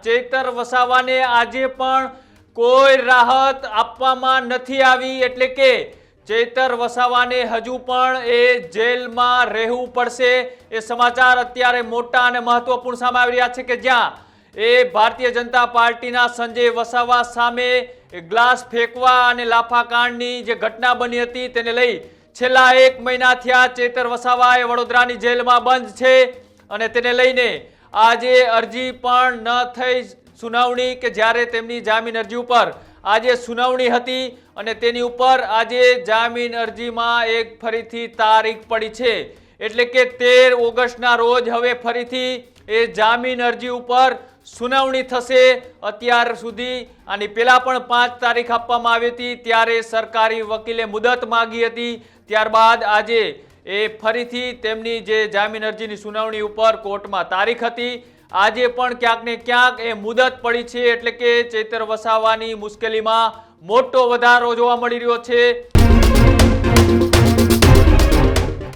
ચૈતર વસાવાને આજે પણ કોઈ રાહત આપવામાં નથી આવી, એટલે કે ચેતર વસાવાને હજુ પણ એ જેલમાં રહેવું પડશે. એ સમાચાર અત્યારે મોટા અને મહત્વપૂર્ણ સામે આવી રહ્યા છે કે જ્યાં એ ભારતીય જનતા પાર્ટીના સંજય વસાવા સામે ગ્લાસ ફેંકવા અને લાફાકાંડની જે ઘટના બની હતી તેને લઈ છેલ્લા એક મહિના થયા ચેતર વસાવા એ વડોદરાની જેલમાં બંધ છે અને તેને લઈને આજે અરજી પણ ન થઈ સુનાવણી કે જ્યારે તેમની જામીન અરજી ઉપર આજે સુનાવણી હતી અને તેની ઉપર આજે જામીન અરજીમાં એક ફરીથી તારીખ પડી છે. એટલે કે તેર ઓગસ્ટના રોજ હવે ફરીથી એ જામીન અરજી ઉપર સુનાવણી થશે અત્યાર સુધી. આની પહેલાં પણ પાંચ તારીખ આપવામાં આવી હતી ત્યારે સરકારી વકીલે મુદત માગી હતી. ત્યારબાદ આજે એ ફરીથી તેમની જે જામીન અરજીની સુનાવણી ઉપર કોર્ટમાં તારીખ હતી. આજે પણ ક્યાંક ને ક્યાંક એ મુદત પડી છે એટલે કે ચેતર વસાવાની મુશ્કેલીમાં મોટો વધારો જોવા મળી રહ્યો છે.